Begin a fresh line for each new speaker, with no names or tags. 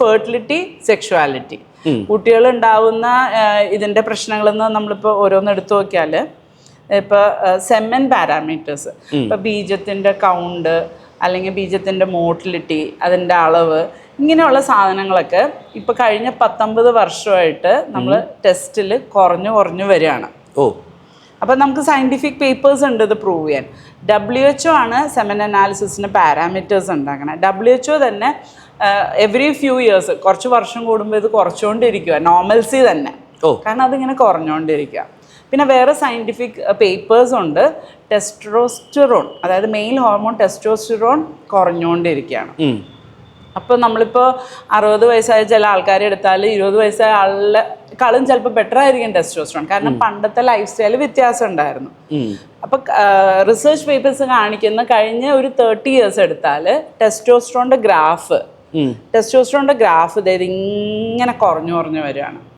Fertility sexuality കുട്ടികൾ ഉണ്ടാവുന്ന ഇതിന്റെ പ്രശ്നങ്ങളെന്ന് നമ്മളിപ്പോ നമ്മളിപ്പോൾ ഓരോന്ന് എടുത്തു നോക്കിയാൽ ഇപ്പോൾ സെമൻ പാരാമീറ്റേഴ്സ് ഇപ്പോൾ ബീജത്തിന്റെ കൗണ്ട് അല്ലെങ്കിൽ ബീജത്തിന്റെ മോട്ടിലിറ്റി അതിന്റെ അളവ് ഇങ്ങനെയുള്ള സാധനങ്ങളൊക്കെ ഇപ്പോൾ കഴിഞ്ഞ പത്തൊമ്പത് വർഷമായിട്ട് നമ്മൾ ടെസ്റ്റിൽ കുറഞ്ഞു കുറഞ്ഞു വരികയാണ്.
ഓ.
അപ്പോൾ നമുക്ക് സയന്റിഫിക് പേപ്പേഴ്സ് ഉണ്ട് ഇത് പ്രൂവ് ചെയ്യാൻ. ഡബ്ല്യു എച്ച് ഒ ആണ് സെമൻ അനാലിസിസിന് പാരാമീറ്റേഴ്സ് ഉണ്ടാക്കുന്നത് ഡബ്ല്യു എച്ച് ഒ തന്നെ എവറി ഫ്യൂ ഇയേഴ്സ് കുറച്ച് വർഷം കൂടുമ്പോൾ ഇത് കുറച്ചുകൊണ്ടിരിക്കുക നോർമൽസി തന്നെ. കാരണം അതിങ്ങനെ കുറഞ്ഞുകൊണ്ടിരിക്കുക പിന്നെ വേറെ സയന്റിഫിക് പേപ്പേഴ്സ് ഉണ്ട്. ടെസ്ട്രോസ്റ്ററോൺ അതായത് മെയിൽ ഹോർമോൺ ടെസ്ട്രോസ്റ്ററോൺ കുറഞ്ഞുകൊണ്ടിരിക്കുകയാണ്. അപ്പോൾ നമ്മളിപ്പോൾ അറുപത് വയസ്സായ ചില ആൾക്കാരെ എടുത്താൽ ഇരുപത് വയസ്സായ ആളിലെ കളും ചിലപ്പോൾ ബെറ്റർ ആയിരിക്കും ടെസ്റ്റോസ്ട്രോൺ കാരണം പണ്ടത്തെ ലൈഫ് സ്റ്റൈൽ വ്യത്യാസം ഉണ്ടായിരുന്നു. അപ്പോൾ റിസർച്ച് പേപ്പേഴ്സ് കാണിക്കുന്ന കഴിഞ്ഞ ഒരു തേർട്ടി ഇയേഴ്സ് എടുത്താൽ ടെസ്റ്റോസ്ട്രോണിന്റെ ഗ്രാഫ്
ഉം.
ടെസ്റ്റോസ്ട്രോണിന്റെ ഗ്രാഫ് ഇതായത് ഇങ്ങനെ കുറഞ്ഞു കുറഞ്ഞു വരികയാണ്